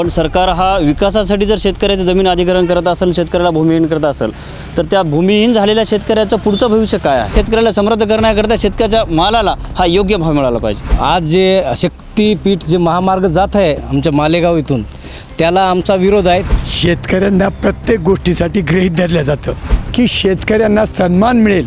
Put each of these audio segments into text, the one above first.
पण सरकार हा विकासासाठी जर शेतकऱ्याचं जमीन अधिग्रहण करत असेल शेतकऱ्याला भूमिहीन करत असेल तर त्या भूमिहीन झालेल्या शेतकऱ्याचं पुढचं भविष्य काय आहे? शेतकऱ्याला समृद्ध करण्याकरता शेतकऱ्याच्या मालाला हा योग्य भाव मिळाला पाहिजे. आज जे शक्तीपीठ जे महामार्ग जात आहे आमच्या मालेगाव इथून त्याला आमचा विरोध आहे. शेतकऱ्यांना प्रत्येक गोष्टीसाठी गृहीत धरलं जातं की शेतकऱ्यांना सन्मान मिळेल.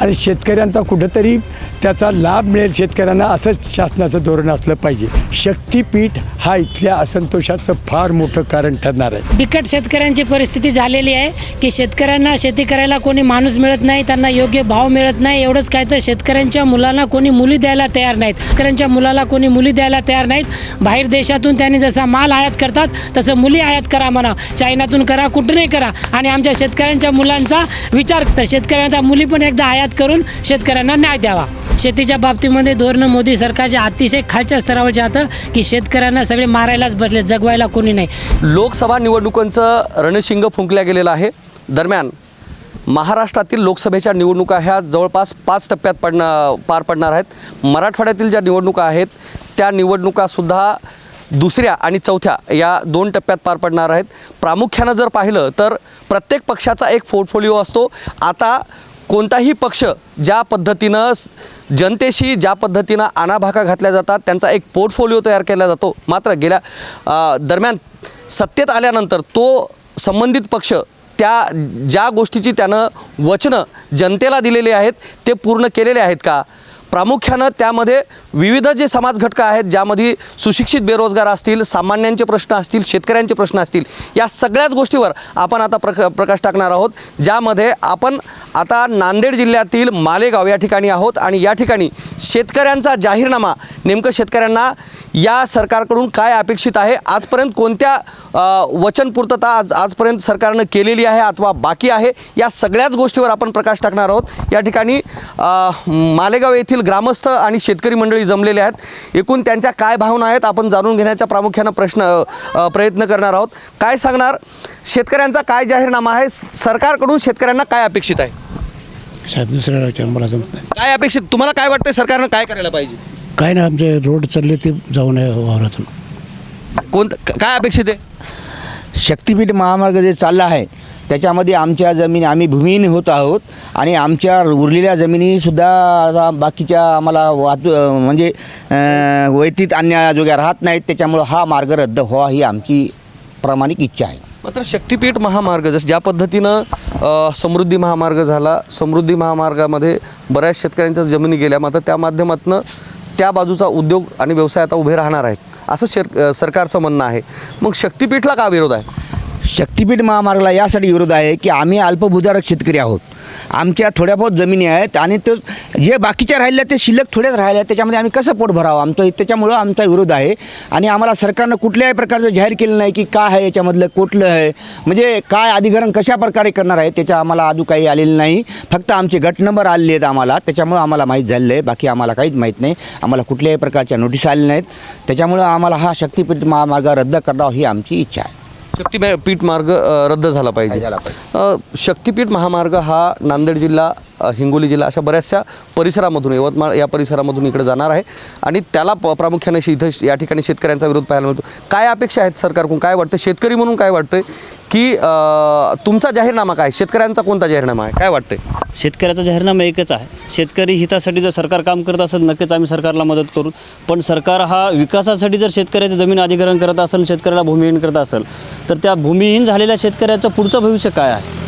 आणि शेतकऱ्यांचा कुठंतरी त्याचा लाभ मिळेल शेतकऱ्यांना असंच शासनाचं धोरण असलं पाहिजे. शक्तीपीठ हा इथल्या असंतोषाचं फार मोठं कारण ठरणार आहे. बिकट शेतकऱ्यांची परिस्थिती झालेली आहे की शेतकऱ्यांना शेती करायला कोणी माणूस मिळत नाही त्यांना योग्य भाव मिळत नाही एवढंच काय तर शेतकऱ्यांच्या मुलांना कोणी मुली द्यायला तयार नाहीत. शेतकऱ्यांच्या मुलाला कोणी मुली द्यायला तयार नाहीत. बाहेर देशातून त्यांनी जसा माल आयात करतात तसं मुली आयात करा म्हणा. चायनातून करा कुठूनही करा. आणि आमच्या शेतकऱ्यांच्या मुलांचा विचार तर शेतकऱ्यांचा मुली पण एकदा आयात करून शेतकऱ्यांना न्याय द्यावा. शेतीच्या बाबतीमध्ये धोरणं मोदी सरकारच्या अतिशय खालच्या स्तरावरचे आता की शेतकऱ्यांना सगळे मारायलाच बसले जगवायला कोणी नाही. लोकसभा निवडणुकांचं रणशिंग फुंकल्या गेलेलं आहे. दरम्यान महाराष्ट्रातील लोकसभेच्या निवडणुका ह्या जवळपास पाच टप्प्यात पडणं पार पडणार आहेत. मराठवाड्यातील ज्या निवडणुका आहेत त्या निवडणुकासुद्धा दुसऱ्या आणि चौथ्या या दोन टप्प्यात पार पडणार आहेत. प्रामुख्यानं जर पाहिलं तर प्रत्येक पक्षाचा एक पोर्टफोलिओ असतो. आता कोणताही पक्ष ज्या पद्धतीनं जनतेशी ज्या पद्धतीनं आणाभाका घातल्या जातात त्यांचा एक पोर्टफोलिओ तयार केला जातो. मात्र गेल्या दरम्यान सत्तेत आल्यानंतर तो संबंधित पक्ष त्या ज्या गोष्टीची त्यानं वचनं जनतेला दिलेली आहेत ते पूर्ण केलेले आहेत का? प्रामुख्यानं त्यामध्ये विविध जे समाज घटक आहेत ज्यामध्ये सुशिक्षित बेरोजगार असतील सामान्यांचे प्रश्न असतील शेतकऱ्यांचे प्रश्न असतील या सगळ्याच गोष्टीवर आपण आता प्रक प्रकाश टाकणार आहोत ज्यामध्ये आपण आता नांदेड जिल्ह्यातील मालेगाव या ठिकाणी आहोत आणि या ठिकाणी शेतकऱ्यांचा जाहीरनामा नेमकं शेतकऱ्यांना या सरकारकडून काय अपेक्षित आहे आजपर्यंत कोणत्या वचनपूर्तता आज आजपर्यंत सरकारनं केलेली आहे अथवा बाकी आहे या सगळ्याच गोष्टीवर आपण प्रकाश टाकणार आहोत. या ठिकाणी मालेगाव येथील ग्रामस्थ आणि शेतकरी मंडळी जमलेले आहेत. एकूण त्यांच्या काय भावना आहेत आपण जाणून घेण्याचा प्रामुख्यानं प्रश्न प्रयत्न करणार आहोत. काय सांगणार? शेतकऱ्यांचा काय जाहीरनामा आहे? सरकारकडून शेतकऱ्यांना काय अपेक्षित आहे? साहेब दुसऱ्या राज्यात मला जमत नाही. काय अपेक्षित? तुम्हाला काय वाटतं सरकारनं काय करायला पाहिजे? काय नाही आमचे रोड चालले ते जाऊ नये वावरातून. कोणतं काय अपेक्षित आहे? शक्तीपीठ महामार्ग जे चालला आहे त्याच्यामध्ये आमच्या जमिनी आम्ही भूमिहीन होत आहोत आणि आमच्या उरलेल्या जमिनीसुद्धा आता बाकीच्या आम्हाला वाहतू म्हणजे वैतीत आणण्याजोग्या राहत नाहीत. त्याच्यामुळं हा मार्ग रद्द व्हावा ही आमची प्रामाणिक इच्छा आहे. मात्र शक्तिपीठ महामार्ग जसं ज्या पद्धतीनं समृद्धी महामार्ग झाला समृद्धी महामार्गामध्ये बऱ्याच शेतकऱ्यांच्या जमिनी गेल्या मात्र त्या माध्यमातून त्या बाजूचा उद्योग आणि व्यवसाय आता उभे राहणार आहेत असं शर सरकारचं म्हणणं आहे. मग शक्तीपीठला का विरोध आहे? शक्तीपीठ महामार्गाला यासाठी विरोध आहे की आम्ही अल्पभूधारक शेतकरी आहोत. आमच्या थोड्या बहुत जमिनी आहेत आणि तो जे बाकीच्या राहिल्या ते शिल्लक थोड्याच राहिल्या त्याच्यामध्ये आम्ही कसं पोट भरावं? आमचं त्याच्यामुळं आमचा विरोध आहे. आणि आम्हाला सरकारनं कुठल्याही प्रकारचं जाहीर केलं नाही की काय आहे याच्यामधलं कुठलं आहे. म्हणजे काय अधिकरण कशा प्रकारे करणार आहे त्याच्या आम्हाला अजून काही आलेलं नाही. फक्त आमचे गट नंबर आलेले आहेत आम्हाला. त्याच्यामुळं आम्हाला माहीत झालेलं आहे. बाकी आम्हाला काहीच माहीत नाही. आम्हाला कुठल्याही प्रकारच्या नोटीस आलेल्या नाहीत. त्याच्यामुळं आम्हाला हा शक्तीपीठ महामार्ग रद्द करावा ही आमची इच्छा आहे. शक्तीपीठ मार्ग अ, रद्द झाला पाहिजे. अ, शक्तीपीठ महामार्ग हा नांदेड जिल्हा हिंगोली जिल्हा अशा बऱ्याचशा परिसरामधून यवतमाळ या परिसरामधून इकडे जाणार आहे. आणि त्याला प प्रामुख्याने इथं या ठिकाणी शेतकऱ्यांचा विरोध पाहायला मिळतो. काय अपेक्षा आहेत सरकारकडून? काय वाटतं शेतकरी म्हणून काय वाटतंय? की तुमचा जाहीरनामा काय? शेतकऱ्यांचा कोणता जाहीरनामा आहे? काय वाटतंय? शेतकऱ्याचा जाहीरनामा एकच आहे. शेतकरी हितासाठी जर सरकार काम करत असेल नक्कीच आम्ही सरकारला मदत करू. पण सरकार हा विकासासाठी जर शेतकऱ्याचं जमीन अधिग्रहण करत असेल शेतकऱ्याला भूमिहीन करत असेल तर त्या भूमिहीन झालेल्या शेतकऱ्याचं पुढचं भविष्य काय आहे?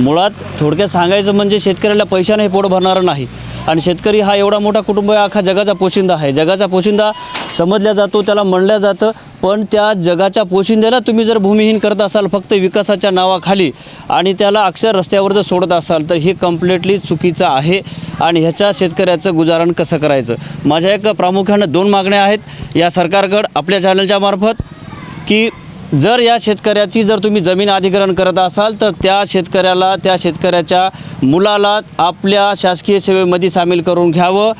मुळात थोडक्यात सांगायचं म्हणजे शेतकऱ्याला पैशाने हे पोट भरणारं नाही. आणि शेतकरी हा एवढा मोठा कुटुंब आहे अख्खा जगाचा पोशिंदा आहे. जगाचा पोशिंदा समजल्या जातो त्याला म्हणलं जातं पण त्या जगाच्या पोशिंद्याला तुम्ही जर भूमिहीन करत असाल फक्त विकासाच्या नावाखाली आणि त्याला अक्षर रस्त्यावर जर सोडत असाल तर हे कम्प्लिटली चुकीचं आहे आणि ह्याच्या शेतकऱ्याचं गुजारण कसं करायचं? माझ्या एक प्रामुख्यानं दोन मागण्या आहेत. या सरकारकडं आपल्या चॅनलच्या मार्फत की जर या शेतकऱ्याची जर तुम्ही जमीन अधिग्रहण करत असाल तर त्या शेतकऱ्याला त्या शेतकऱ्याच्या मुलाला आपल्या शासकीय सेवेमध्ये सामील करून घ्यावं.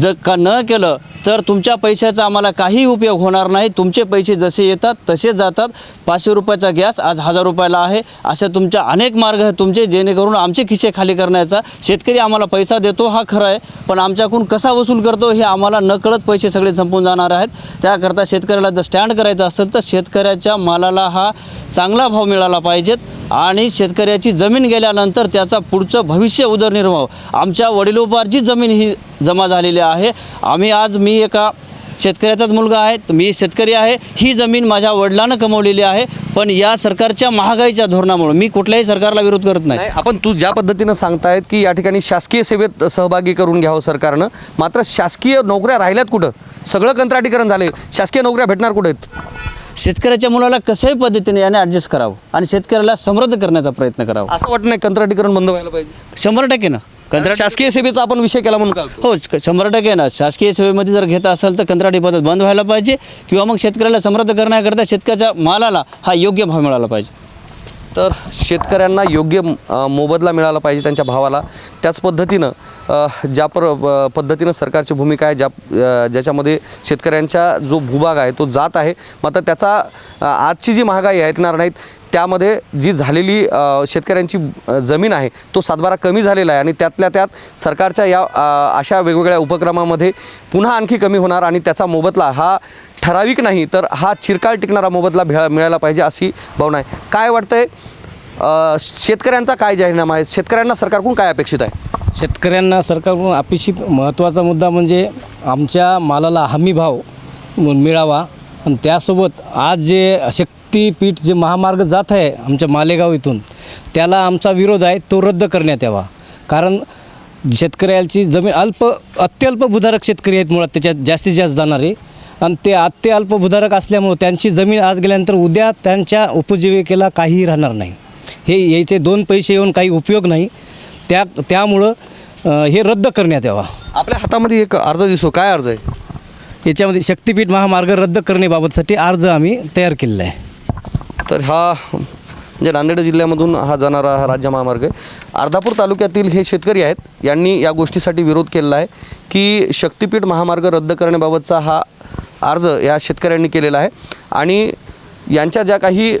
जर का न केलं तर तुमच्या पैशाचा आम्हाला काही उपयोग होणार नाही. तुमचे पैसे जसे येतात तसे जातात. पाचशे रुपयाचा गॅस आज हजार रुपयाला आहे. अशा तुमच्या अनेक मार्ग आहेत तुमचे जेणेकरून आमचे खिसे खाली करण्याचा. शेतकरी आम्हाला पैसा देतो हा खरं आहे. पण आमच्याकडून कसा वसूल करतो हे आम्हाला नकळत पैसे सगळे संपून जाणार आहेत. त्याकरता शेतकऱ्याला जर स्टँड करायचं असेल तर शेतकऱ्याच्या मालाला हा चांगला भाव मिळाला पाहिजेत. आणि शेतकऱ्याची जमीन गेल्यानंतर त्याचा पुढचं भविष्य उदरनिर्वाह. आमच्या वडिलोपार्जित जमीन ही जमा झालेली आहे. आम्ही आज मी एका शेतकऱ्याचाच मुलगा आहे मी शेतकरी आहे. ही जमीन माझ्या वडिलांनं कमवलेली आहे पण या सरकारच्या महागाईच्या धोरणामुळे मी कुठल्याही सरकारला विरोध करत नाही. आपण तू ज्या पद्धतीनं सांगतायत की या ठिकाणी शासकीय सेवेत सहभागी करून घ्यावं सरकारनं मात्र शासकीय नोकऱ्या राहिल्यात कुठं? सगळं कंत्राटीकरण झाले शासकीय नोकऱ्या भेटणार कुठं आहेत? शेतकऱ्याच्या मुलाला कशाही पद्धतीने याने ॲडजस्ट करावं आणि शेतकऱ्याला समृद्ध करण्याचा प्रयत्न करावा. असं वाटत नाही कंत्राटीकरण बंद व्हायला पाहिजे? शंभर टक्के ना. कंत्राट शासकीय सेवेचा आपण विषय केला म्हणून काय हो शंभर टक्के ना. शासकीय सेवेमध्ये जर घेत असाल तर कंत्राटी पद्धत बंद व्हायला पाहिजे किंवा मग शेतकऱ्याला समृद्ध करण्याकरता शेतकऱ्याच्या मालाला हा योग्य भाव मिळाला पाहिजे. तर शेतकऱ्यांना योग्य मोबदला मिळाला पाहिजे त्यांच्या भावाला. त्याच पद्धतीनं ज्या पर पद्धतीनं सरकारची भूमिका आहे ज्या ज्याच्यामध्ये शेतकऱ्यांचा जो भूभाग आहे तो जात आहे. मात्र त्याचा आजची जी महागाई आहे येणार नाहीत. त्यामध्ये जी झालेली शेतकऱ्यांची जमीन आहे तो सातबारा कमी झालेला आहे आणि त्यातल्या त्यात सरकारच्या या अशा वेगवेगळ्या उपक्रमामध्ये पुन्हा आणखी कमी होणार आणि त्याचा मोबदला हा ठराविक नाही तर हा चिरकाळ टिकणारा मोबदला भेळा मिळायला पाहिजे अशी भावना आहे. काय वाटतंय? शेतकऱ्यांचा काय जाहीरनामा आहे? शेतकऱ्यांना सरकारकडून काय अपेक्षित आहे? शेतकऱ्यांना सरकारकडून अपेक्षित महत्त्वाचा मुद्दा म्हणजे आमच्या मालाला हमी भाव मिळावा. आणि त्यासोबत आज जे शक्तीपीठ जे महामार्ग जात आहे आमच्या मालेगाव इथून त्याला आमचा विरोध आहे तो रद्द करण्यात यावा. कारण शेतकऱ्याची जमीन अल्प अत्यल्प भूधारक शेतकरी आहेत मुळात त्याच्यात जास्तीत जास्त जाणारे. आणि ते अत्य अल्प भूधारक असल्यामुळं त्यांची जमीन आज गेल्यानंतर उद्या त्यांच्या उपजीविकेला काहीही राहणार नाही. हे याचे दोन पैसे येऊन काही उपयोग नाही. त्या त्यामुळं हे रद्द करण्यात यावा. आपल्या हातामध्ये एक अर्ज दिसतो. काय अर्ज आहे? याच्यामध्ये शक्तीपीठ महामार्ग रद्द करण्याबाबतसाठी अर्ज आम्ही तयार केलेला आहे. तर हा म्हणजे नांदेड जिल्ह्यामधून हा जाणारा हा राज्य महामार्ग आहे. अर्धापूर तालुक्यातील हे शेतकरी आहेत यांनी या गोष्टीसाठी विरोध केलेला आहे की शक्तीपीठ महामार्ग रद्द करण्याबाबतचा हा अर्ज या शेतकऱ्यांनी केलेला आहे. आणि यांच्या ज्या काही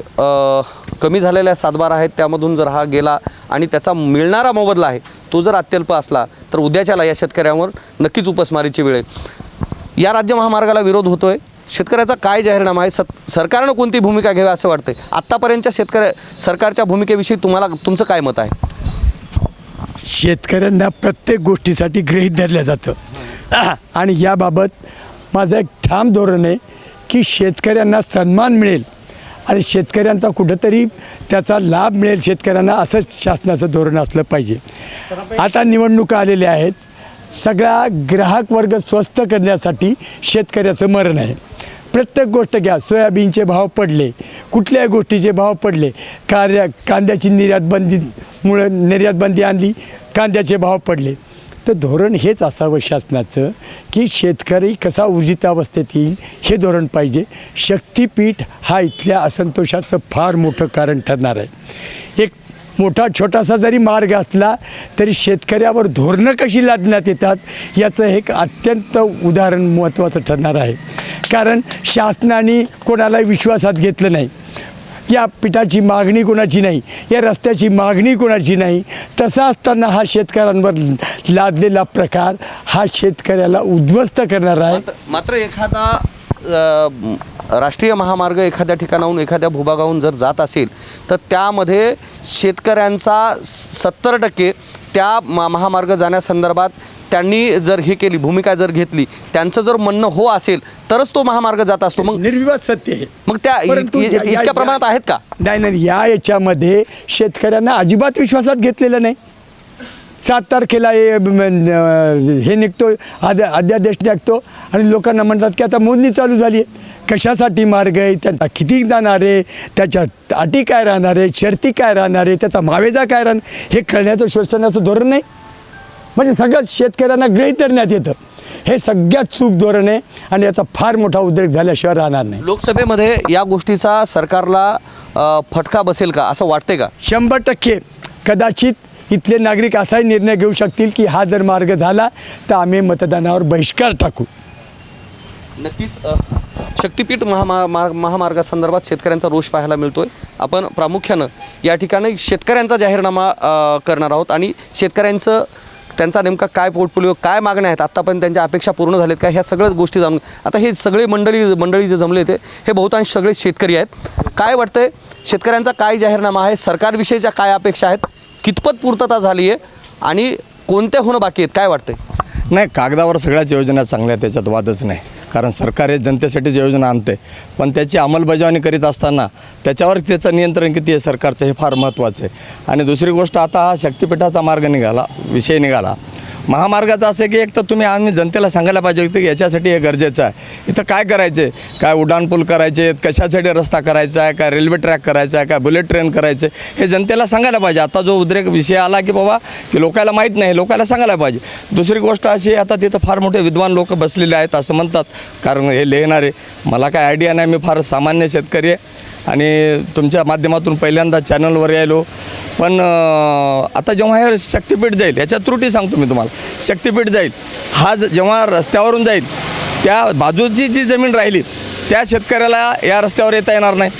कमी झालेल्या सातबारा आहेत त्यामधून जर हा गेला आणि त्याचा मिळणारा मोबदला आहे तो जर अत्यल्प असला तर उद्याच्याला या शेतकऱ्यांवर नक्कीच उपासमारीची वेळ आहे. या राज्य महामार्गाला विरोध होतो आहे शेतकऱ्याचा काय जाहीरनामा आहे? सत सरकारनं कोणती भूमिका घ्यावी असं वाटतं आत्तापर्यंतच्या शेतकऱ्या सरकारच्या भूमिकेविषयी तुम्हाला तुमचं काय मत आहे? शेतकऱ्यांना प्रत्येक गोष्टीसाठी गृहीत धरलं जातं. आणि याबाबत माझं एक ठाम धोरण आहे की शेतकऱ्यांना सन्मान मिळेल. आणि शेतकऱ्यांचा कुठंतरी त्याचा लाभ मिळेल शेतकऱ्यांना असंच शासनाचं धोरण असलं पाहिजे. आता निवडणुका आलेल्या आहेत. सगळा ग्राहक वर्ग स्वस्त करण्यासाठी शेतकऱ्याचं मरण आहे. प्रत्येक गोष्ट घ्या. सोयाबीनचे भाव पडले. कुठल्याही गोष्टीचे भाव पडले. कार्या कांद्याची निर्यातबंदीमुळं निर्यातबंदी आणली कांद्याचे भाव पडले. तर धोरण हेच असावं शासनाचं की शेतकरी कसा ऊर्जितावस्थेत येईल हे धोरण पाहिजे. शक्तीपीठ हा इथल्या असंतोषाचं फार मोठं कारण ठरणार आहे. मोठा छोटासा जरी मार्ग असला तरी शेतकऱ्यावर धोरणं कशी लादण्यात येतात याचं हे एक अत्यंत उदाहरण महत्त्वाचं ठरणार आहे. कारण शासनाने कोणाला विश्वासात घेतलं नाही. या पिठाची मागणी कोणाची नाही या रस्त्याची मागणी कोणाची नाही तसा असताना हा शेतकऱ्यांवर लादलेला प्रकार हा शेतकऱ्याला उद्ध्वस्त करणार आहे. मात्र- एखादा राष्ट्रीय महामार्ग एखाद्या ठिकाणाहून एखाद्या भूभागाहून जर जात असेल तर त्यामध्ये शेतकऱ्यांचा सत्तर टक्के त्या मा- महामार्ग जाण्यासंदर्भात त्यांनी जर हे केली भूमिका जर घेतली त्यांचं जर म्हणणं हो असेल तरच तो महामार्ग जात असतो. मग निर्विवाद सत्य आहे. मग त्या इतक्या प्रमाणात आहेत का? नाही नाही या याच्यामध्ये शेतकऱ्यांना अजिबात विश्वासात घेतलेलं नाही. सात तारखेला हे हे निघतो आद अध्यादेश निघतो आणि लोकांना म्हणतात की आता मोजणी चालू झाली. आहे कशासाठी मार्ग आहे? त्यांचा किती जाणार आहे? त्याच्या अटी काय राहणार आहे शर्ती काय राहणार आहे त्याचा मावेजा काय राहणार? हे कळण्याचं शोषणाचं धोरण नाही. म्हणजे सगळं शेतकऱ्यांना गृहीत धरण्यात येतं. हे सगळ्यात चूक धोरण आहे आणि याचा फार मोठा उद्रेक झाल्याशिवाय राहणार नाही. लोकसभेमध्ये या गोष्टीचा सरकारला फटका बसेल का? असं वाटते का? शंभर टक्के. कदाचित इथले नागरिक असाही निर्णय घेऊ शकतील की हा जर मार्ग झाला तर आम्ही मतदानावर बहिष्कार टाकू. नक्कीच शक्तिपीठ महामा मा- महामार्गासंदर्भात शेतकऱ्यांचा रोष पाहायला मिळतोय. आपण प्रामुख्यानं या ठिकाणी शेतकऱ्यांचा जाहीरनामा करणार आहोत आणि शेतकऱ्यांचं त्यांचा नेमका काय पोर्टफोलिओ काय मागण्या आहेत आत्तापर्यंत त्यांच्या अपेक्षा पूर्ण झाल्यात का ह्या सगळ्याच गोष्टी जाणून आता हे सगळे मंडळी मंडळी जे जमले ते हे बहुतांश सगळे शेतकरी आहेत. काय वाटतंय शेतकऱ्यांचा काय जाहीरनामा आहे सरकारविषयीच्या काय अपेक्षा आहेत? कितपत पूर्तता झाली आहे आणि कोणत्या होणं बाकी आहेत काय वाटतंय? नाही कागदावर सगळ्याच योजना चांगल्या त्याच्यात वादच नाही. कारण सरकार हे जनतेसाठीच योजना आणते. पण त्याची अंमलबजावणी करीत असताना त्याच्यावर त्याचं नियंत्रण किती आहे सरकारचं हे फार महत्त्वाचं आहे. आणि दुसरी गोष्ट आता हा शक्तिपीठाचा मार्ग निघाला विषय निघाला. महामार्गाचं असं की एक तर तुम्ही आम्ही जनतेला सांगायला पाहिजे की याच्यासाठी हे गरजेचं आहे. इथं काय करायचे? काय उड्डाणपूल करायचे? कशासाठी रस्ता करायचा आहे? काय रेल्वे ट्रॅक करायचा आहे? काय बुलेट ट्रेन करायचे? हे जनतेला सांगायला पाहिजे. आता जो उद्रेक विषय आला की बाबा की लोकायला माहीत नाही लोकायला सांगायला पाहिजे. दुसरी गोष्ट अशी आता तिथं फार मोठे विद्वान लोक बसलेले आहेत असं म्हणतात. कारण हे लिहिणारे मला काय आयडिया नाही मी फार सामान्य शेतकरी आहे. आणि तुमच्या माध्यमातून पहिल्यांदा चॅनलवर यायलो. पण आता जेव्हा हे शक्तीपीठ जाईल याच्या त्रुटी सांगतो मी तुम्हाला. शक्तीपीठ जाईल. हा ज- जेव्हा रस्त्यावरून जाईल त्या बाजूची जी जमीन राहिली त्या शेतकऱ्याला या रस्त्यावर येता येणार नाही.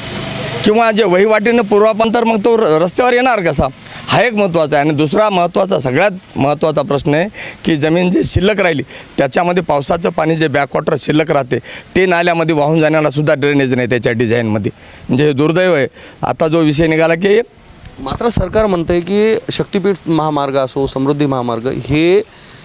किंवा जे वहिवाटीनं पूर्वापांतर मग तो र- रस्त्यावर येणार कसा? हा एक महत्त्वाचा आहे. आणि दुसरा महत्त्वाचा सगळ्यात महत्त्वाचा प्रश्न आहे की जमीन जी शिल्लक राहिली त्याच्यामध्ये पावसाचं पाणी जे बॅकवॉटर शिल्लक राहते ते नाल्यामध्ये वाहून जाण्यालासुद्धा ड्रेनेज नाही त्याच्या डिझाईनमध्ये म्हणजे हे दुर्दैव आहे. आता जो विषय निघाला की मात्र सरकार म्हणतंय की शक्तिपीठ महामार्ग असो समृद्धी महामार्ग हे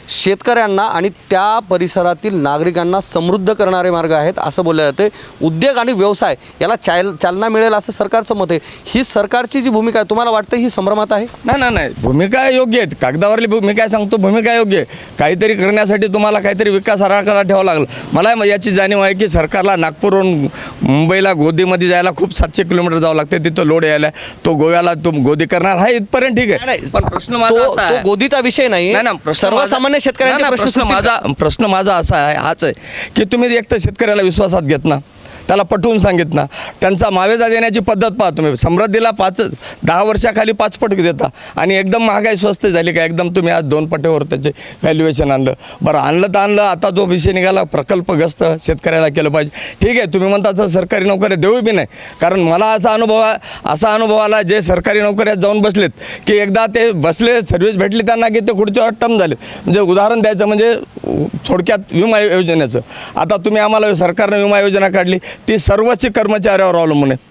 शेतकऱ्यांना आणि त्या परिसरातील नागरिकांना समृद्ध करणारे मार्ग आहेत असं बोललं जाते उद्योग आणि व्यवसाय याला चाल चालना मिळेल असं सरकारचं मत आहे. ही सरकारची जी भूमिका आहे तुम्हाला वाटतं ही संभ्रमात आहे? नाही नाही नाही. भूमिका योग्य आहेत. कागदावरली भूमिका सांगतो भूमिका योग्य आहे. काहीतरी करण्यासाठी तुम्हाला काहीतरी विकास आराखडा ठेवावा लागला. मला याची जाणीव आहे की सरकारला नागपूरहून मुंबईला गोदीमध्ये जायला खूप सातशे किलोमीटर जावं लागते तिथं लोड यायला तो गोव्याला तो गोदी करणार हा इथपर्यंत ठीक आहे. पण प्रश्न माझा गोदीचा विषय नाही. प्रश्न सर्वसामान्य माझा- शेतकऱ्यांचे प्रश्न? माझा प्रश्न माझा असा आहे हाच आहे की तुम्ही एक तर शेतकऱ्याला विश्वासात घेत ना त्याला पटवून सांगितलं. त्यांचा मावेजा देण्याची पद्धत पहा तुम्ही. समृद्धीला पाच दहा वर्षाखाली पाच पट देता. आणि एकदम महागाई स्वस्त झाली का? एकदम तुम्ही आज दोन पटेवर त्याचे व्हॅल्युएशन आणलं. बरं आणलं तर आणलं. आता जो विषय निघाला प्रकल्पग्रस्त शेतकऱ्याला केलं पाहिजे. ठीक आहे तुम्ही म्हणता तर सरकारी नोकऱ्या देऊ बी नाही. कारण मला असा अनुभव असा अनुभव आला जे सरकारी नोकऱ्यात जाऊन बसलेत की एकदा ते बसले सर्व्हिस भेटली त्यांना की ते खुर्चीवर टम झाले. म्हणजे उदाहरण द्यायचं म्हणजे थोडक्यात विमा योजनेचं. आता तुम्ही आम्हाला सरकारनं विमा योजना काढली. ती सर्वच कर्मचाऱ्यावर अवलंबून आहे.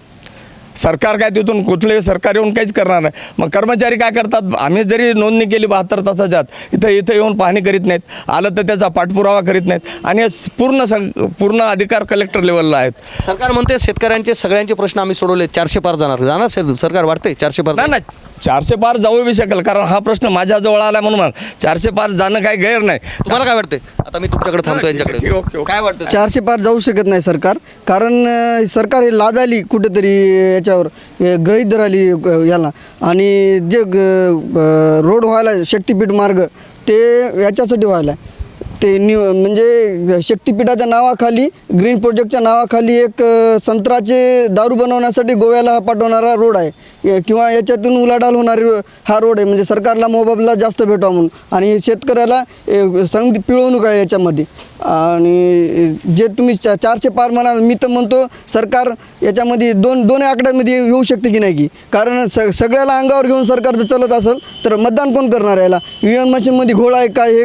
सरकार काय तिथून कुठले सरकार येऊन काहीच करणार नाही. मग कर्मचारी काय करतात? आम्ही जरी नोंदणी केली बहात्तर तासाच्यात इथं इथं येऊन पाहणी करीत नाहीत. आलं तर त्याचा पाठपुरावा करीत नाहीत. आणि पूर्ण सग पूर्ण अधिकार कलेक्टर लेवलला आहेत. सरकार म्हणते शेतकऱ्यांचे सगळ्यांचे प्रश्न आम्ही सोडवले चारशे पार जाणार. जाणार सरकार वाटते चारशे पार नाही. चारशे पार जाऊ बी शकेल कारण हा प्रश्न माझ्याजवळ आला म्हणून म्हणा. चारशे पार जाणं काही गैर नाही. तुम्हाला काय वाटते आता मी तुमच्याकडे थांबतो यांच्याकडे. Okay, okay. काय वाटतं चारशे पार जाऊ शकत नाही सरकार कारण अ, सरकार हे लादाली कुठेतरी याच्यावर गृहीत धराली याला. आणि जे ग- अ, रोड व्हायला शक्तिपीठ मार्ग ते याच्यासाठी व्हायला. ते न्यू म्हणजे शक्तिपीठाच्या नावाखाली ग्रीन प्रोजेक्टच्या नावाखाली एक संत्राचे दारू बनवण्यासाठी गोव्याला हा पाठवणारा रोड आहे. किंवा याच्यातून उलाढाल होणारी हा रोड आहे. म्हणजे सरकारला मोबाबला जास्त भेटावा म्हणून. आणि शेतकऱ्याला ए, पिळवणूक आहे याच्यामध्ये. आणि जे तुम्ही चा चारशे पार म्हणाल मी तर म्हणतो सरकार याच्यामध्ये दोन दोन आकड्यांमध्ये येऊ शकते की नाही की? कारण स सगळ्याला अंगावर घेऊन सरकार जर चालत असेल तर मतदान कोण करणार याला? व्ही एम मशीनमध्ये घोळा आहे काय हे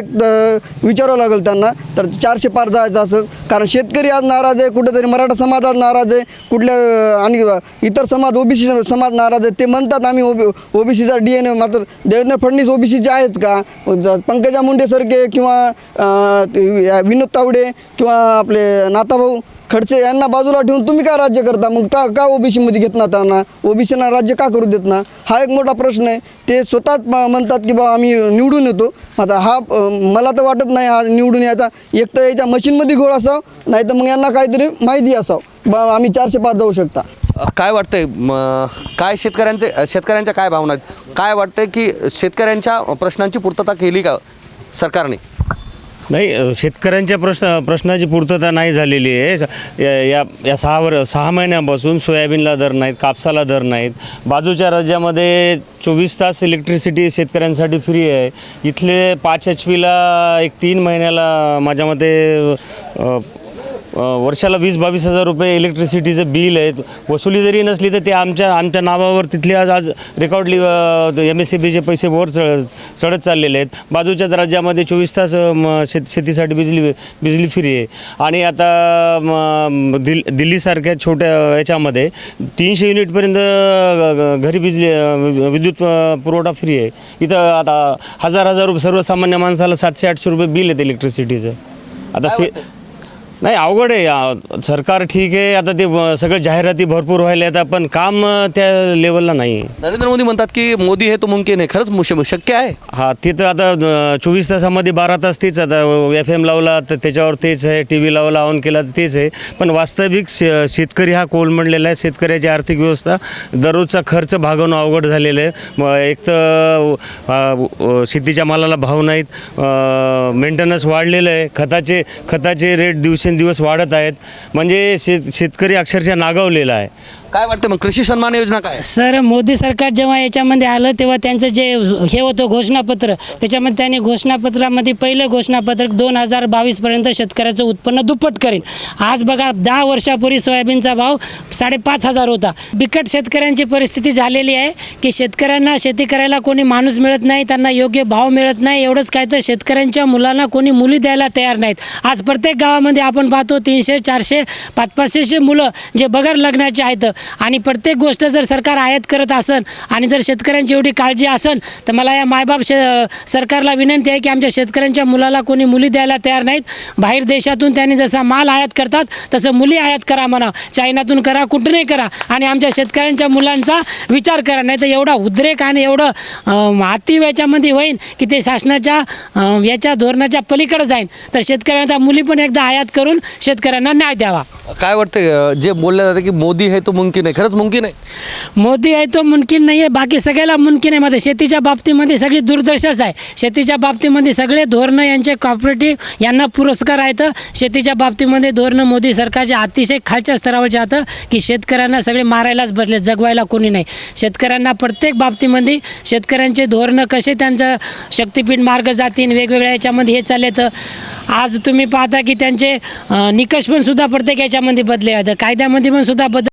विचारावं लागेल त्यांना. तर चारशे पार जायचं असेल कारण शेतकरी आज नाराज आहे कुठेतरी मराठा समाज आज नाराज आहे कुठल्या आणि इतर समाज ओबीसी समाज नाराज आहे ते म्हणतात आम्ही ओबी ओबीसीचा डी एन ए मात्र देवेंद्र फडणवीस ओबीसीचे आहेत का पंकजा मुंडेसारखे किंवा ते- विनोद तावडे किंवा आपले नाताभाऊ खडसे यांना बाजूला ठेवून तुम्ही काय राज्य करता? मग का का ओबीसीमध्ये घेत ना त्यांना ओबीसीना राज्य का करू देत ना? हा एक मोठा प्रश्न आहे. ते स्वतःच म्हणतात की बा आम्ही निवडून येतो. आता हा मला तर वाटत नाही हा निवडून यायचा. एक तर याच्या मशीनमध्ये घोळ असावं नाही तर मग यांना काहीतरी माहिती असावं. बा आम्ही चारशे पाच जाऊ शकता. काय वाटतंय काय शेतकऱ्यांचे शेतकऱ्यांच्या काय भावना आहेत? काय वाटतंय की शेतकऱ्यांच्या प्रश्नांची पूर्तता केली का सरकारने? नाही शेतकऱ्यांच्या प्रश्न प्रश्नाची पूर्तता नाही झालेली आहे. या या या सहा वर सहा महिन्यापासून सोयाबीनला दर नाहीत कापसाला दर नाहीत. बाजूच्या राज्यामध्ये चोवीस तास इलेक्ट्रिसिटी शेतकऱ्यांसाठी फ्री आहे. इथले पाच एच पीला एक तीन महिन्याला माझ्या मते वर्षाला वीस बावीस हजार रुपये इलेक्ट्रिसिटीचं बिल आहे वसुली जरी नसली तर ते आमच्या आमच्या नावावर तिथले आज आज रेकॉर्डली एम एस सी बीचे पैसे वर चढ चढत चाललेले आहेत. बाजूच्याच राज्यामध्ये चोवीस तास शेत शेतीसाठी बिजली बिजली फ्री आहे. आणि आता दिल दिल्लीसारख्या छोट्या याच्यामध्ये तीनशे युनिटपर्यंत घरी बिजली विद्युत पुरवठा फ्री आहे. इथं आता हजार हजार रुपये सर्वसामान्य माणसाला सातशे आठशे रुपये बिल येते इलेक्ट्रिसिटीचं आता से नाही अवघड आहे. आ, सरकार ठीक आहे. आता ते अ, सगळं जाहिराती भरपूर व्हायला आहेत पण काम अ, त्या लेवलला नाही. नरेंद्र मोदी म्हणतात की मोदी हे तो मुमकिन आहे. खरंच मुश- शक्य आहे. हा तिथं आता चोवीस तासामध्ये बारा तास तेच आता एफ एम लावला तर त्याच्यावर तेच आहे. टी व्ही लावला ऑन केला तर तेच आहे. पण वास्तविक शे शेतकरी हा कोलमडलेला आहे. शेतकऱ्याची आर्थिक व्यवस्था दररोजचा खर्च भागवणं अवघड झालेलं आहे. एक तर अ, अ, शेतीच्या मालाला भाव नाहीत. मेंटेनन्स वाढलेलं आहे. खताचे खताचे रेट दिवसेंदिवस वाढत आहेत. म्हणजे शेत शेतकरी अक्षरशः नागावलेला आहे. काय वाटतं मग? कृषी सन्मान योजना काय? सर मोदी सरकार जेव्हा याच्यामध्ये आलं तेव्हा त्यांचं जे हे होतं घोषणापत्र त्याच्यामध्ये त्यांनी घोषणापत्रामध्ये पहिलं घोषणापत्र दोन हजार बावीसपर्यंत शेतकऱ्याचं उत्पन्न दुप्पट करेन. आज बघा दहा वर्षापूर्वी सोयाबीनचा भाव साडेपाच हजार होता. बिकट शेतकऱ्यांची परिस्थिती झालेली आहे की शेतकऱ्यांना शेती करायला कोणी माणूस मिळत नाही त्यांना योग्य भाव मिळत नाही एवढंच काय तर शेतकऱ्यांच्या मुलांना कोणी मुली द्यायला तयार नाहीत. आज प्रत्येक गावामध्ये आपण पाहतो तीनशे चारशे पाच पाचशेचे मुलं जे बगर लग्नाचे आहेत आणि प्रत्येक गोष्ट जर सरकार आयात करत असन आणि जर शेतकऱ्यांची एवढी काळजी असन तर मला या मायबाप शे सरकारला विनंती आहे की आमच्या शेतकऱ्यांच्या मुलाला कोणी मुली द्यायला तयार नाहीत. बाहेर देशातून त्यांनी जसा माल आयात करतात तसं मुली आयात करा म्हणा. चायनातून करा कुठूनही करा. आणि आमच्या शेतकऱ्यांच्या मुलांचा विचार करा नाही तर एवढा उद्रेक आणि एवढं अं, याच्यामध्ये होईल की ते शासनाच्या याच्या धोरणाच्या पलीकडे जाईल तर शेतकऱ्यांना मुली पण एकदा आयात करून शेतकऱ्यांना न्याय द्यावा. काय वाटतं जे बोललं जातं की मोदी हे तो मुमकिन आहे. खरंच मुमकिन आहे. मोदी आहे तो मुमकिन नाही आहे. बाकी सगळ्याला मुमकिन आहे. मध्ये शेतीच्या बाबतीमध्ये सगळी दुर्दशाच आहे. शेतीच्या बाबतीमध्ये सगळे धोरणं यांचे कॉपरेटिव्ह यांना पुरस्कार आहेत. शेतीच्या बाबतीमध्ये धोरणं मोदी सरकारचे अतिशय खालच्या स्तरावरचे आहेत. की शेतकऱ्यांना सगळे मारायलाच बसले जगवायला कोणी नाही. शेतकऱ्यांना प्रत्येक बाबतीमध्ये शेतकऱ्यांचे धोरणं कसे त्यांचं शक्तिपीठ मार्ग जातील वेगवेगळ्या याच्यामध्ये हे चालले तर आज तुम्ही पाहता की त्यांचे अं, निकष पण सुद्धा प्रत्येक याच्यामध्ये बदले आहेत. कायद्यामध्ये पण सुद्धा बदल